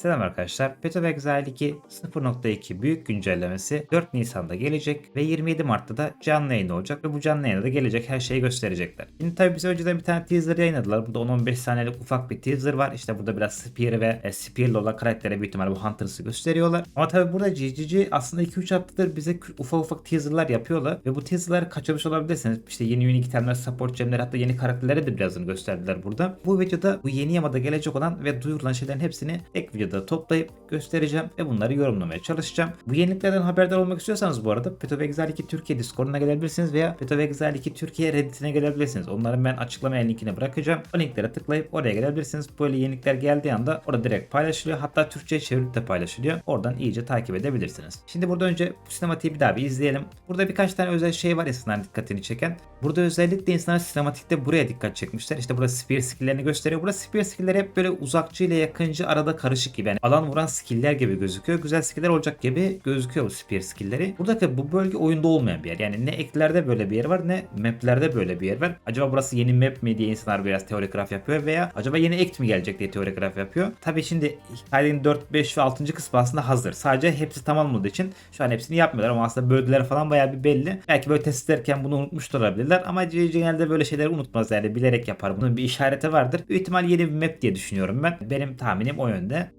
Selam arkadaşlar. Path of Exile 2 0.2 büyük güncellemesi 4 Nisan'da gelecek ve 27 Mart'ta da canlı yayın olacak ve bu canlı yayında da gelecek her şeyi gösterecekler. Şimdi tabii bize önceden bir tane teaser yayınladılar. Burada 10-15 saniyelik ufak bir teaser var. İşte burada biraz Spear ve e, Spear'lı olan karaktere büyük ihtimalle bu Hunter'sı gösteriyorlar. Ama tabii burada GGG aslında 2-3 haftadır bize ufak ufak teaserlar yapıyorlar ve bu teaserları kaçırmış olabilirsiniz. İşte yeni unique itemler, support gemler hatta yeni karakterlere de birazını gösterdiler burada. Bu videoda bu yeni yamada gelecek olan ve duyurulan şeylerin hepsini tek videoda toplayıp göstereceğim ve bunları yorumlamaya çalışacağım. Bu yeniliklerden haberdar olmak istiyorsanız bu arada Path of Exile 2 Türkiye Discord'una gelebilirsiniz veya Path of Exile 2 Türkiye Reddit'ine gelebilirsiniz. Onların ben açıklamaya linkini bırakacağım. O linklere tıklayıp oraya gelebilirsiniz. Böyle yenilikler geldiği anda orada direkt paylaşılıyor. Hatta Türkçe çevirip de paylaşılıyor. Oradan iyice takip edebilirsiniz. Şimdi burada önce bu sinematiği bir daha bir izleyelim. Burada birkaç tane özel şey var insanların dikkatini çeken. Burada özellikle insanlar sinematikte buraya dikkat çekmişler. İşte burada spear skill'lerini gösteriyor. Burada spear skill'leri hep böyle uzakçı ile yakıncı arada karışık gibi. Yani alan vuran skill'ler gibi gözüküyor. Güzel skill'ler olacak gibi gözüküyor bu spear skill'leri. Buradaki bu bölge oyunda olmayan bir yer. Yani ne eklerde böyle bir yer var ne maplerde böyle bir yer var. Acaba burası yeni map mi diye insanlar biraz teorik graf yapıyor veya acaba yeni act mi gelecek diye teorik graf yapıyor. Tabii şimdi hikayenin 4, 5 ve 6. kısmı aslında hazır. Sadece hepsi tamam olduğu için şu an hepsini yapmıyorlar ama aslında bölgeler falan bayağı bir belli. Belki böyle test ederken bunu unutmuş olabilirler ama genelde böyle şeyleri unutmaz yani bilerek yapar. Bunun bir işareti vardır. Büyük ihtimal yeni bir map diye düşünüyorum ben. Benim tahminim o yönde.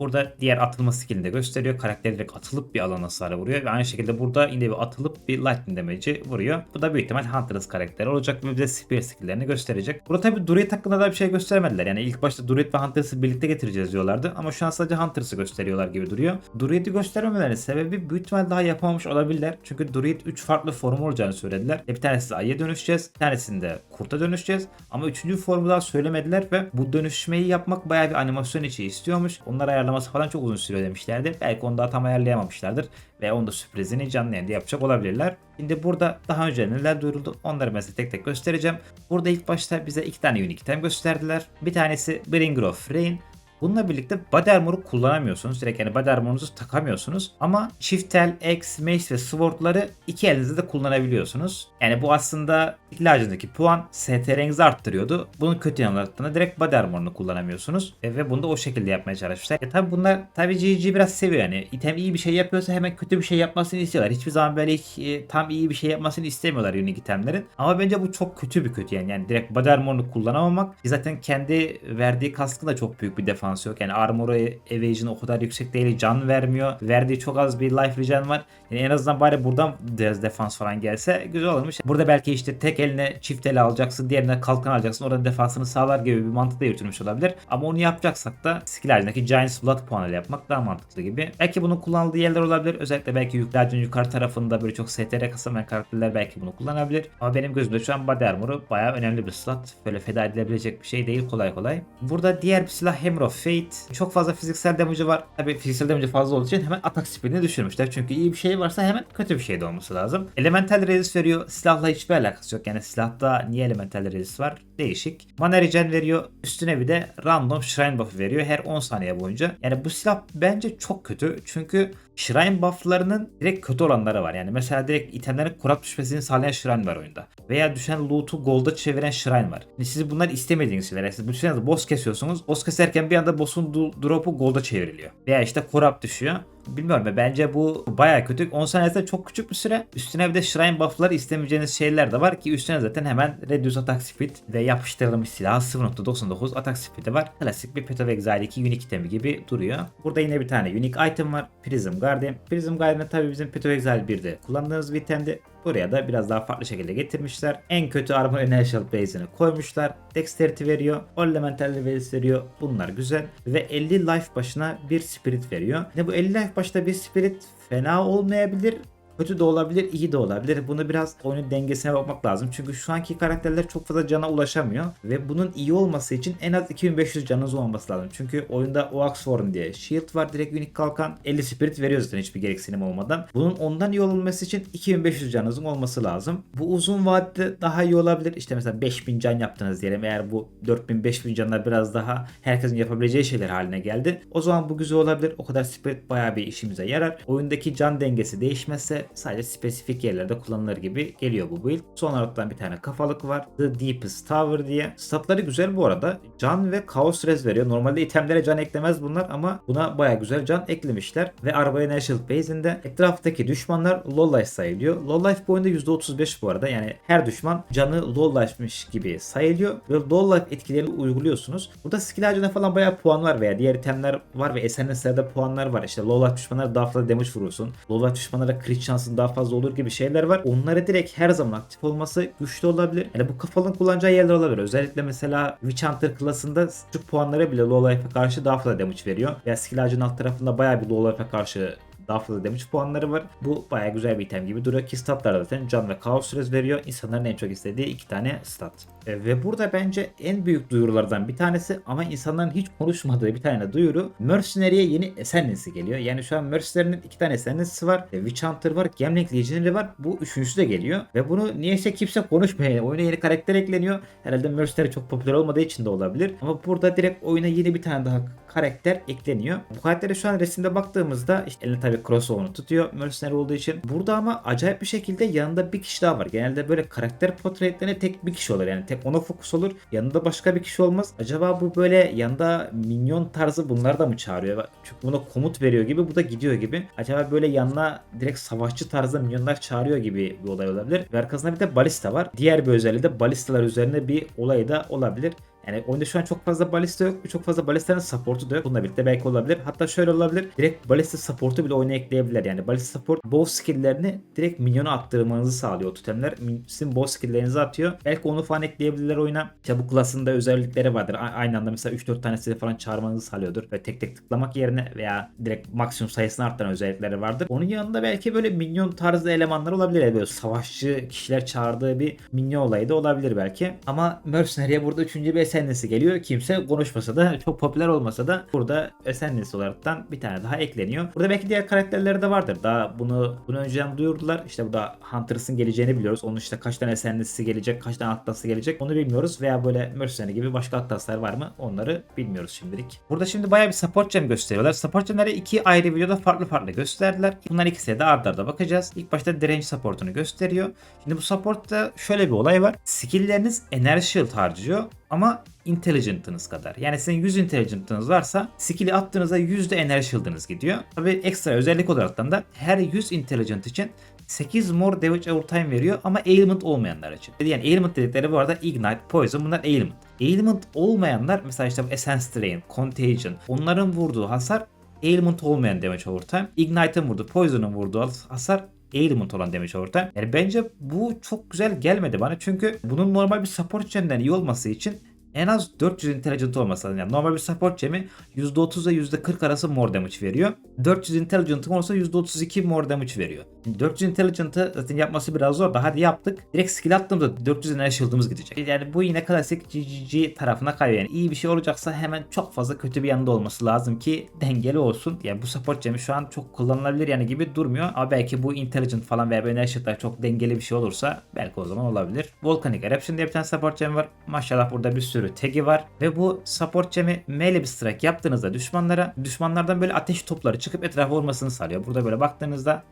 Burada diğer atılma skillini de gösteriyor. Karakter direkt atılıp bir alan hasarı vuruyor. Ve aynı şekilde burada yine bir atılıp bir lightning damage'i vuruyor. Bu da büyük ihtimal Hunter's karakteri olacak ve bize spear skilllerini gösterecek. Burada tabi Druid hakkında da bir şey göstermediler. Yani ilk başta Druid ve Hunter's'ı birlikte getireceğiz diyorlardı. Ama şu an sadece Hunter's'ı gösteriyorlar gibi duruyor. Druid'i göstermemelerinin sebebi büyük ihtimal daha yapamamış olabilirler. Çünkü Druid 3 farklı form olacağını söylediler. Bir tanesi ayıya dönüşeceğiz. Bir tanesinde kurta dönüşeceğiz. Ama üçüncü formu daha söylemediler ve bu dönüşmeyi yapmak bayağı bir animasyon içi istiyormuş. Onları ayarlaması falan çok uzun sürüyor demişlerdi. Belki onu daha tam ayarlayamamışlardır. Ve onu da sürprizini canlı yayında yapacak olabilirler. Şimdi burada daha önce neler duyuruldu onları size tek tek göstereceğim. Burada ilk başta bize iki tane unique item gösterdiler. Bir tanesi Bringer of Rain. Bununla birlikte body armor'u kullanamıyorsunuz. Direkt yani body armor'unuzu takamıyorsunuz. Ama çift tel, X, Mace ve Sword'ları iki elinizde de kullanabiliyorsunuz. Yani bu aslında ilacındaki puan STR'nizi arttırıyordu. Bunun kötü yanlarından direkt body armor'unu kullanamıyorsunuz. E, ve bunu da o şekilde yapmaya çalışmışlar. E tabi bunlar tabi GG biraz seviyor yani. İtem iyi bir şey yapıyorsa hemen kötü bir şey yapmasını istiyorlar. Hiçbir zaman böyle hiç, e, tam iyi bir şey yapmasını istemiyorlar unique itemlerin. Ama bence bu çok kötü bir kötü yani. Yani direkt body armor'unu kullanamamak. Zaten kendi verdiği kaskı da çok büyük bir defans yok. Yani armor'u evasion o kadar yüksek değil. Can vermiyor. Verdiği çok az bir life regen var. Yani en azından bari buradan biraz defans falan gelse güzel olurmuş. Burada belki işte tek eline çift ele alacaksın. Diğerine kalkan alacaksın. Orada defansını sağlar gibi bir mantık da yürütülmüş olabilir. Ama onu yapacaksak da skill halindeki Giants Blood puanıyla yapmak daha mantıklı gibi. Belki bunun kullanıldığı yerler olabilir. Özellikle belki yüklercin yukarı tarafında böyle çok STR kasamayan karakterler belki bunu kullanabilir. Ama benim gözümde şu an body armor'u bayağı önemli bir slot. Böyle feda edilebilecek bir şey değil kolay kolay. Burada diğer bir silah Hammer Fate. Çok fazla fiziksel damage'ı var. Tabi fiziksel damage'ı fazla olduğu için hemen atak speedini düşürmüşler. Çünkü iyi bir şey varsa hemen kötü bir şey de olması lazım. Elemental resist veriyor. Silahla hiçbir alakası yok. Yani silahta niye elemental resist var? Değişik. Mana regen veriyor. Üstüne bir de random shrine buff veriyor her 10 saniye boyunca. Yani bu silah bence çok kötü. Çünkü Shrine bufflarının direkt kötü olanları var. Yani mesela direkt itemlerin corrupt düşmesini sağlayan shrine var oyunda. Veya düşen loot'u gold'a çeviren shrine var. Yani siz bunlar istemediğiniz şeyler. Yani siz düşünsenize boss kesiyorsunuz. Boss keserken bir anda boss'un drop'u gold'a çevriliyor. Veya işte corrupt düşüyor. Bilmiyorum ya bence bu baya kötü. 10 saniyede çok küçük bir süre. Üstüne bir de shrine buff'ları istemeyeceğiniz şeyler de var ki üstüne zaten hemen reduce attack speed ve yapıştırılmış silah 0.99 attack speed'i var. Klasik bir Path of Exile 2 unique itemi gibi duruyor. Burada yine bir tane unique item var. Prism Guardian. Prism Guardian tabii bizim Path of Exile 1'de kullandığımız bir itemdi. Buraya da biraz daha farklı şekilde getirmişler. En kötü Armor Inertial Base'ini koymuşlar. Dexterity veriyor. Elemental Levels veriyor. Bunlar güzel. Ve 50 life başına bir spirit veriyor. Ne bu 50 life başta bir spirit fena olmayabilir. Kötü de olabilir, iyi de olabilir. Bunu biraz oyunun dengesine bakmak lazım. Çünkü şu anki karakterler çok fazla cana ulaşamıyor. Ve bunun iyi olması için en az 2500 canınız olması lazım. Çünkü oyunda Oaxform diye shield var direkt unique kalkan. 50 spirit veriyor zaten hiçbir gereksinim olmadan. Bunun ondan iyi olması için 2500 canınızın olması lazım. Bu uzun vadede daha iyi olabilir. İşte mesela 5000 can yaptınız diyelim. Eğer bu 4000 5000 canlar biraz daha herkesin yapabileceği şeyler haline geldi. O zaman bu güzel olabilir. O kadar spirit bayağı bir işimize yarar. Oyundaki can dengesi değişmezse sadece spesifik yerlerde kullanılır gibi geliyor bu build. Son olaraktan bir tane kafalık var. The Deepest Tower diye. Statları güzel bu arada. Can ve Chaos Res veriyor. Normalde itemlere can eklemez bunlar ama buna baya güzel can eklemişler. Ve Arbaya National Base'inde etraftaki düşmanlar low life sayılıyor. Low life bu oyunda %35 bu arada. Yani her düşman canı low life'miş gibi sayılıyor. Ve low life etkilerini uyguluyorsunuz. Burada skill ağacına falan bayağı puan var veya diğer itemler var ve SNS'lerde puanlar var. İşte low life düşmanlara daha fazla damage vurursun. Low life düşmanlara crit şansın daha fazla olur gibi şeyler var. Onları direkt her zaman aktif olması güçlü olabilir. Yani bu kafalın kullanacağı yerler olabilir. Özellikle mesela Witch Hunter klasında küçük puanlara bile low life'e karşı daha fazla damage veriyor. Veya skill alt tarafında bayağı bir low life'e karşı daha fazla damage puanları var. Bu bayağı güzel bir item gibi duruyor ki statlar zaten can ve kaos süresi veriyor. İnsanların en çok istediği iki tane stat. E, ve burada bence en büyük duyurulardan bir tanesi ama insanların hiç konuşmadığı bir tane duyuru Mercenary'e yeni Ascendancy geliyor. Yani şu an Mercenary'nin iki tane Ascendancy'si var. E, Witch Hunter var. Gemlik Legionary var. Bu üçüncüsü de geliyor. Ve bunu niyeyse kimse konuşmuyor. Oyuna yeni karakter ekleniyor. Herhalde Mercenary çok popüler olmadığı için de olabilir. Ama burada direkt oyuna yeni bir tane daha karakter ekleniyor. Bu karaktere şu an resimde baktığımızda işte elinde tabii crossbow'unu tutuyor Mercenary olduğu için. Burada ama acayip bir şekilde yanında bir kişi daha var. Genelde böyle karakter portretlerine tek bir kişi olur. Yani tek ona fokus olur. Yanında başka bir kişi olmaz. Acaba bu böyle yanında minyon tarzı bunlar da mı çağırıyor? Çünkü buna komut veriyor gibi bu da gidiyor gibi. Acaba böyle yanına direkt savaşçı tarzda minyonlar çağırıyor gibi bir olay olabilir. Ve arkasında bir de balista var. Diğer bir özelliği de balistalar üzerine bir olay da olabilir. Yani oyunda şu an çok fazla balista yok. Çok fazla balistanın supportu da yok. Bununla birlikte belki olabilir. Hatta şöyle olabilir. Direkt balista supportu bile oyuna ekleyebilirler. Yani balista support bow skill'lerini direkt minyona attırmanızı sağlıyor o totemler. Sizin bow skill'lerinizi atıyor. Belki onu falan ekleyebilirler oyuna. İşte bu klasında özellikleri vardır. A- aynı anda mesela 3-4 tanesini falan çağırmanızı sağlıyordur. Ve tek tek tıklamak yerine veya direkt maksimum sayısını arttıran özellikleri vardır. Onun yanında belki böyle minyon tarzı elemanlar olabilir. Yani böyle savaşçı kişiler çağırdığı bir minyon olayı da olabilir belki. Ama Mercenary'e burada 3. bir Ascendancy geliyor. Kimse konuşmasa da çok popüler olmasa da burada Ascendancy olaraktan bir tane daha ekleniyor. Burada belki diğer karakterleri de vardır. Daha bunu bunu önceden duyurdular. İşte burada Hunters'ın geleceğini biliyoruz. Onun işte kaç tane Ascendancy'si gelecek, kaç tane Atlas'ı gelecek onu bilmiyoruz. Veya böyle Mercenary gibi başka Atlas'lar var mı? Onları bilmiyoruz şimdilik. Burada şimdi bayağı bir support gem gösteriyorlar. Support gemleri iki ayrı videoda farklı farklı gösterdiler. Bunların ikisine de arda arda bakacağız. İlk başta direnç supportunu gösteriyor. Şimdi bu supportta şöyle bir olay var. Skill'leriniz enerji shield harcıyor ama intelligent'ınız kadar. Yani sizin 100 intelligent'ınız varsa skill'i attığınızda %enerji shield'ınız gidiyor. Tabi ekstra özellik olaraktan da her 100 intelligent için 8 more damage over time veriyor ama ailment olmayanlar için. Yani ailment dedikleri bu arada ignite, poison bunlar ailment. Ailment olmayanlar mesela işte essence drain, contagion onların vurduğu hasar ailment olmayan damage over time. Ignite'ın vurduğu, poison'ın vurduğu hasar ailment olan over time. Yani bence bu çok güzel gelmedi bana çünkü bunun normal bir support gemden iyi olması için en az 400 intelligent olması lazım. Yani normal bir support gemi %30 ile %40 arası more damage veriyor. 400 intelligent olsa %32 more damage veriyor. Şimdi 400 intelligent'ı zaten yapması biraz zor da hadi yaptık. Direkt skill attığımızda 400 enerji shield'ımız gidecek. Yani bu yine klasik GGG tarafına kayıyor. Yani iyi bir şey olacaksa hemen çok fazla kötü bir yanında olması lazım ki dengeli olsun. Yani bu support gemi şu an çok kullanılabilir yani gibi durmuyor. Ama belki bu intelligent falan veya enerji shield'lar çok dengeli bir şey olursa belki o zaman olabilir. Volcanic Eruption diye bir tane support gemi var. Maşallah burada bir sürü tagi var. Ve bu support gemi melee bir strike yaptığınızda düşmanlara düşmanlardan böyle ateş topları çıkıp etrafa vurmasını sağlıyor. Burada böyle baktığınızda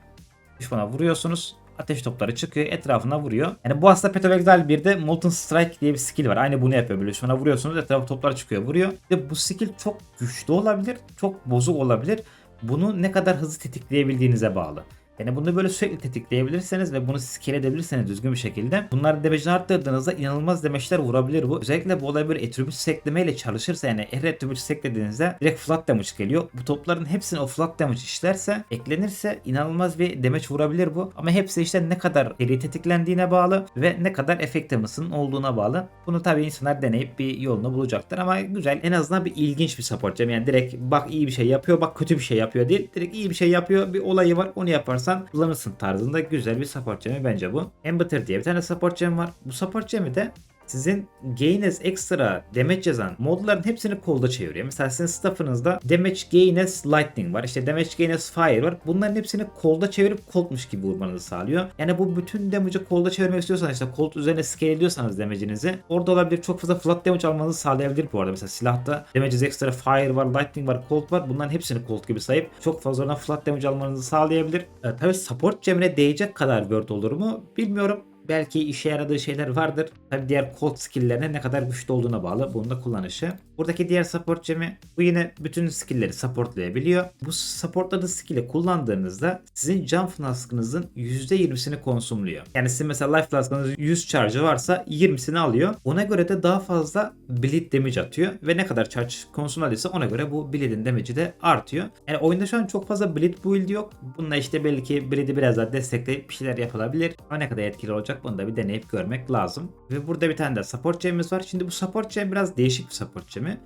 düşmana vuruyorsunuz. Ateş topları çıkıyor etrafına vuruyor. Yani bu aslında Path of Exile 1'de Molten Strike diye bir skill var. Aynı bunu yapıyor böyle düşmana vuruyorsunuz etrafa toplar çıkıyor vuruyor. Ve bu skill çok güçlü olabilir, çok bozuk olabilir. Bunu ne kadar hızlı tetikleyebildiğinize bağlı. Yani bunu böyle sürekli tetikleyebilirseniz ve bunu scale edebilirseniz düzgün bir şekilde bunlar damage'ini arttırdığınızda inanılmaz damage'ler vurabilir bu. Özellikle bu olay böyle attribute seklemeyle çalışırsa yani her attribute seklediğinizde direkt flat damage geliyor. Bu topların hepsini o flat damage işlerse eklenirse inanılmaz bir damage vurabilir bu. Ama hepsi işte ne kadar seri tetiklendiğine bağlı ve ne kadar effectiveness'ın olduğuna bağlı. Bunu tabii insanlar deneyip bir yolunu bulacaklar ama güzel en azından bir ilginç bir support gem. Yani direkt bak iyi bir şey yapıyor bak kötü bir şey yapıyor değil. Direkt iyi bir şey yapıyor bir olayı var onu yaparsan kullanırsın tarzında güzel bir support gemi bence bu. Embitter diye bir tane support gem var. Bu support gemi de sizin gain as extra damage yazan modların hepsini kolda çeviriyor. Mesela sizin staff'ınızda damage gain lightning var. işte damage gain fire var. Bunların hepsini kolda çevirip koltmuş gibi vurmanızı sağlıyor. Yani bu bütün damage'ı kolda çevirmek istiyorsanız işte kolt üzerine scale ediyorsanız damage'inizi orada olabilir. Çok fazla flat damage almanızı sağlayabilir bu arada. Mesela silahta damage as extra fire var, lightning var, colt var. Bunların hepsini colt gibi sayıp çok fazla oradan flat damage almanızı sağlayabilir. E, tabii support cemre değecek kadar word olur mu bilmiyorum belki işe yaradığı şeyler vardır. Tabi diğer cold skill'lerine ne kadar güçlü olduğuna bağlı. Bunun da kullanışı. Buradaki diğer support gemi bu yine bütün skill'leri supportlayabiliyor. Bu supportladığı skill'i kullandığınızda sizin can flask'ınızın %20'sini konsumluyor. Yani sizin mesela life flask'ınız 100 charge'ı varsa 20'sini alıyor. Ona göre de daha fazla bleed damage atıyor. Ve ne kadar charge konsumladıysa ona göre bu bleed'in damage'i de artıyor. Yani oyunda şu an çok fazla bleed build yok. Bununla işte belki bleed'i biraz daha destekleyip bir şeyler yapılabilir. Ama ne kadar etkili olacak bunu da bir deneyip görmek lazım. Ve burada bir tane de support gemimiz var. Şimdi bu support gem biraz değişik bir support gemi.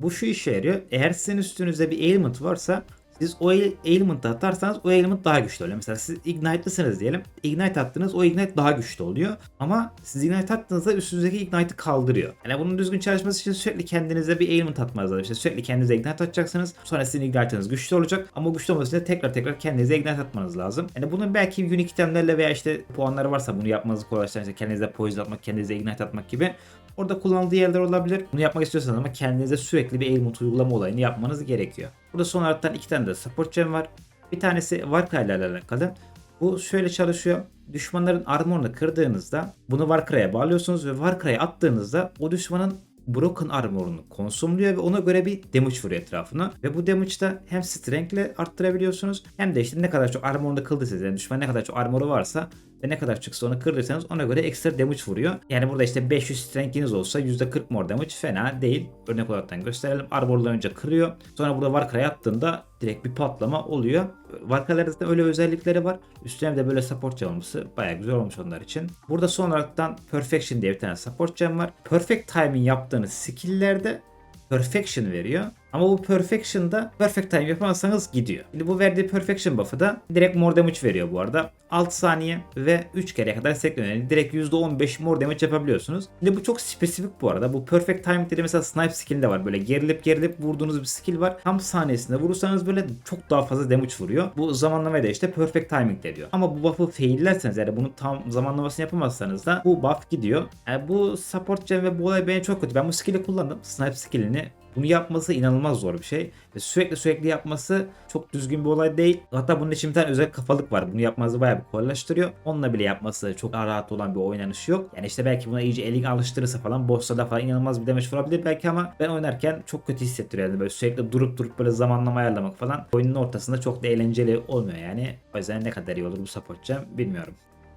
Bu şu işe yarıyor. Eğer sizin üstünüzde bir ailment varsa siz o ailment'ı atarsanız o ailment daha güçlü oluyor. Mesela siz ignite'lısınız diyelim. Ignite attınız o ignite daha güçlü oluyor. Ama siz ignite attığınızda üstünüzdeki ignite'ı kaldırıyor. Yani bunun düzgün çalışması için sürekli kendinize bir ailment atmanız lazım. İşte sürekli kendinize ignite atacaksınız. Sonra sizin ignite'ınız güçlü olacak. Ama güçlü olması için tekrar tekrar kendinize ignite atmanız lazım. Yani bunun belki unique itemlerle veya işte puanları varsa bunu yapmanızı kolaylaştıran işte kendinize poison atmak, kendinize ignite atmak gibi Orada kullanıldığı yerler olabilir. Bunu yapmak istiyorsanız ama kendinize sürekli bir ailment uygulama olayını yapmanız gerekiyor. Burada son olarak iki tane de support gem var. Bir tanesi Warcry ile alakalı. Bu şöyle çalışıyor. Düşmanların armorunu kırdığınızda bunu Warcry'e bağlıyorsunuz ve Warcry'e attığınızda o düşmanın Broken Armor'unu konsumluyor ve ona göre bir damage vuruyor etrafına. Ve bu damage da hem strength ile arttırabiliyorsunuz hem de işte ne kadar çok armorunu kıldıysanız yani düşman ne kadar çok armoru varsa ve ne kadar çıksa onu kırdıysanız ona göre ekstra damage vuruyor. Yani burada işte 500 strength'iniz olsa %40 more damage fena değil. Örnek olarak gösterelim. Armor'la önce kırıyor. Sonra burada Warcry'e attığında direkt bir patlama oluyor. Warcry'larda öyle özellikleri var. Üstüne de böyle support gem olması baya güzel olmuş onlar için. Burada son olaraktan Perfection diye bir tane support gem var. Perfect timing yaptığınız skill'lerde Perfection veriyor. Ama bu Perfection'da Perfect Time yapamazsanız gidiyor. Şimdi bu verdiği Perfection buff'ı da direkt more damage veriyor bu arada. 6 saniye ve 3 kere kadar sekleniyor. Yani direkt %15 more damage yapabiliyorsunuz. Şimdi bu çok spesifik bu arada. Bu Perfect Time dedi mesela snipe skill'de var. Böyle gerilip gerilip vurduğunuz bir skill var. Tam saniyesinde vurursanız böyle çok daha fazla damage vuruyor. Bu zamanlamaya da işte Perfect Timing deniyor. Ama bu buff'ı faillerseniz yani bunu tam zamanlamasını yapamazsanız da bu buff gidiyor. Yani bu support gem ve bu olay beni çok kötü. Ben bu skill'i kullandım. Snipe skill'ini bunu yapması inanılmaz zor bir şey. Ve sürekli sürekli yapması çok düzgün bir olay değil. Hatta bunun için bir tane özel kafalık var. Bunu yapmanızı bayağı bir kolaylaştırıyor. Onunla bile yapması çok rahat olan bir oynanışı yok. Yani işte belki buna iyice elini alıştırırsa falan boss'ta falan inanılmaz bir damage vurabilir belki ama ben oynarken çok kötü hissettiriyor. Yani böyle sürekli durup durup böyle zamanlama ayarlamak falan oyunun ortasında çok da eğlenceli olmuyor yani. O yüzden ne kadar iyi olur bu support bilmiyorum.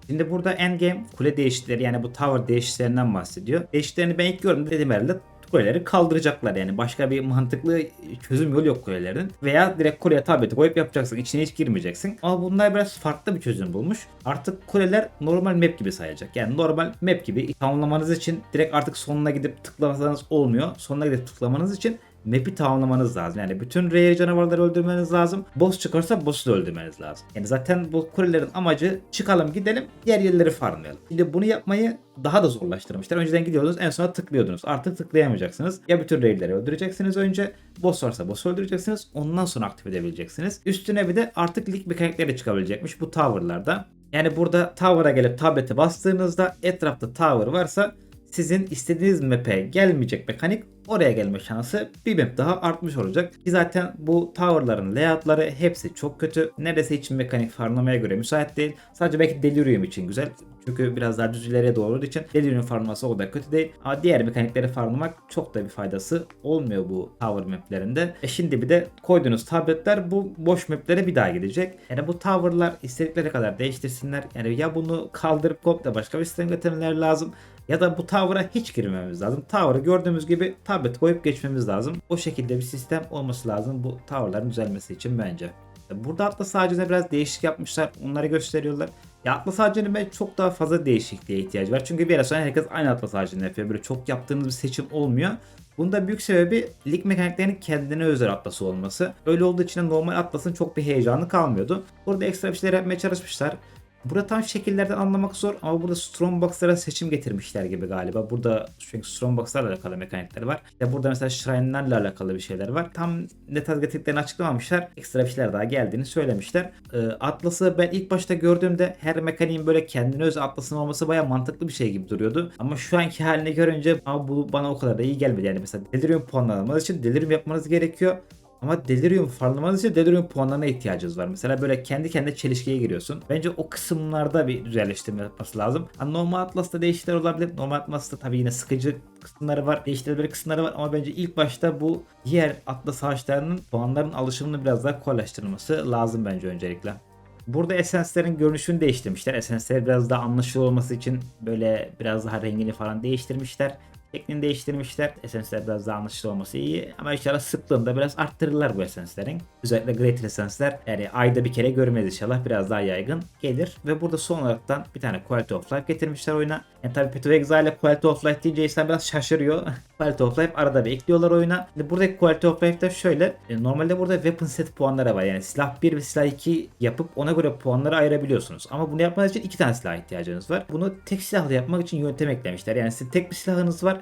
Şimdi burada endgame kule değişikleri yani bu tower değişiklerinden bahsediyor. Değişiklerini ben ilk gördüm dedim herhalde kuleleri kaldıracaklar yani. Başka bir mantıklı çözüm yolu yok kulelerin. Veya direkt kuleye tableti koyup yapacaksın. İçine hiç girmeyeceksin. Ama bunlar biraz farklı bir çözüm bulmuş. Artık kuleler normal map gibi sayacak. Yani normal map gibi tamamlamanız için direkt artık sonuna gidip tıklamasanız olmuyor. Sonuna gidip tıklamanız için map'i tamamlamanız lazım. Yani bütün rare canavarları öldürmeniz lazım. Boss çıkarsa boss'u da öldürmeniz lazım. Yani zaten bu kulelerin amacı çıkalım gidelim diğer yerleri farmlayalım. Şimdi bunu yapmayı daha da zorlaştırmışlar. Önceden gidiyordunuz en sona tıklıyordunuz. Artık tıklayamayacaksınız. Ya bütün raidleri öldüreceksiniz önce. Boss varsa boss öldüreceksiniz. Ondan sonra aktif edebileceksiniz. Üstüne bir de artık lig mekanikleri çıkabilecekmiş bu tower'larda. Yani burada tower'a gelip tablete bastığınızda etrafta tower varsa sizin istediğiniz map'e gelmeyecek mekanik oraya gelme şansı bir map daha artmış olacak. Ki zaten bu tower'ların layout'ları hepsi çok kötü. Neredeyse hiç mekanik farmlamaya göre müsait değil. Sadece belki Delirium için güzel. Çünkü biraz daha düz ileriye doğru olduğu için Delirium farması o da kötü değil. Ama diğer mekanikleri farmlamak çok da bir faydası olmuyor bu tower maplerinde. E şimdi bir de koyduğunuz tabletler bu boş maplere bir daha gidecek. Yani bu tower'lar istedikleri kadar değiştirsinler. Yani ya bunu kaldırıp komple başka bir sistem getirmeleri lazım ya da bu tower'a hiç girmemiz lazım. Tower'ı gördüğümüz gibi tablet koyup geçmemiz lazım. O şekilde bir sistem olması lazım bu tower'ların düzelmesi için bence. Burada Atlas ağacına biraz değişik yapmışlar. Onları gösteriyorlar. Ya Atlas ağacının ben çok daha fazla değişikliğe ihtiyacı var. Çünkü bir ara sonra herkes aynı Atlas ağacını yapıyor. Böyle çok yaptığınız bir seçim olmuyor. Bunda büyük sebebi lig mekaniklerinin kendine özel atlası olması. Öyle olduğu için normal atlasın çok bir heyecanı kalmıyordu. Burada ekstra bir şeyler yapmaya çalışmışlar. Burada tam şekillerden anlamak zor ama burada Strongbox'lara seçim getirmişler gibi galiba. Burada çünkü Strongbox'larla alakalı mekanikler var. İşte burada mesela Shrine'larla alakalı bir şeyler var. Tam ne tarz getirdiklerini açıklamamışlar. Ekstra bir şeyler daha geldiğini söylemişler. Ee, Atlas'ı ben ilk başta gördüğümde her mekaniğin böyle kendine öz Atlas'ın olması baya mantıklı bir şey gibi duruyordu. Ama şu anki halini görünce ama bu bana o kadar da iyi gelmedi. Yani mesela Delirium puanlamanız için Delirium yapmanız gerekiyor. Ama Delirium farmlamanız için Delirium puanlarına ihtiyacınız var. Mesela böyle kendi kendine çelişkiye giriyorsun. Bence o kısımlarda bir düzelleştirme yapması lazım. Ha, normal Atlas'ta değişiklikler olabilir. Normal Atlas'ta tabii yine sıkıcı kısımları var. Değiştirilebilir kısımları var ama bence ilk başta bu diğer Atlas ağaçlarının puanların alışımını biraz daha kolaylaştırılması lazım bence öncelikle. Burada esenslerin görünüşünü değiştirmişler. Esensler biraz daha anlaşılır olması için böyle biraz daha rengini falan değiştirmişler. Şeklini değiştirmişler. Esensler biraz daha anlaşılır olması iyi. Ama inşallah sıklığını da biraz arttırırlar bu esenslerin. Özellikle Great Esensler yani ayda bir kere görmeyiz inşallah. Biraz daha yaygın gelir. Ve burada son olaraktan bir tane Quality of Life getirmişler oyuna. Yani tabii Path Exile ile Quality of Life deyince insan biraz şaşırıyor. Quality of Life arada bir ekliyorlar oyuna. Şimdi buradaki Quality of Life'da şöyle. e, Normalde burada weapon set puanları var. Yani silah 1 ve silah 2 yapıp ona göre puanları ayırabiliyorsunuz. Ama bunu yapmanız için iki tane silah ihtiyacınız var. Bunu tek silahla yapmak için yöntem eklemişler. Yani sizin tek bir silahınız var.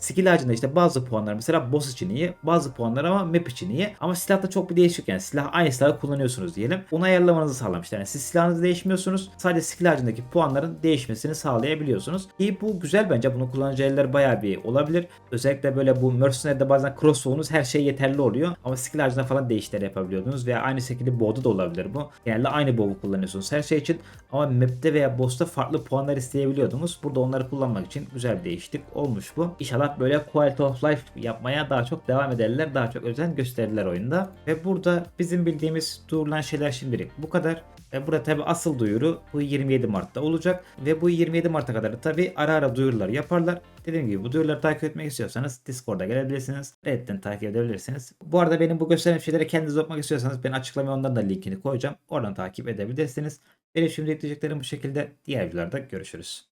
Skill ağacında işte bazı puanlar mesela boss için iyi, bazı puanlar ama map için iyi. Ama silahta çok bir değişik yani silah aynı silahı kullanıyorsunuz diyelim. Onu ayarlamanızı sağlamışlar. Yani siz silahınızı değişmiyorsunuz. Sadece skill ağacındaki puanların değişmesini sağlayabiliyorsunuz. İyi bu güzel bence. Bunu kullanıcı eller bayağı bir olabilir. Özellikle böyle bu Mercenary'de bazen crossbow'unuz her şey yeterli oluyor. Ama skill ağacında falan değişiklikler yapabiliyordunuz. Veya aynı şekilde bow'da da olabilir bu. Genelde aynı bow'u kullanıyorsunuz her şey için. Ama map'te veya boss'ta farklı puanlar isteyebiliyordunuz. Burada onları kullanmak için güzel bir değişiklik olmuş bu. İnşallah böyle quality of life yapmaya daha çok devam ederler. Daha çok özen gösterirler oyunda. Ve burada bizim bildiğimiz duyurulan şeyler şimdilik bu kadar. Ve burada tabi asıl duyuru bu 27 Mart'ta olacak. Ve bu 27 Mart'a kadar tabi ara ara duyurular yaparlar. Dediğim gibi bu duyuruları takip etmek istiyorsanız Discord'a gelebilirsiniz. Reddit'ten takip edebilirsiniz. Bu arada benim bu gösterdiğim şeyleri kendiniz okumak istiyorsanız ben açıklamaya ondan da linkini koyacağım. Oradan takip edebilirsiniz. Benim şimdi diyeceklerim bu şekilde. Diğer videolarda görüşürüz.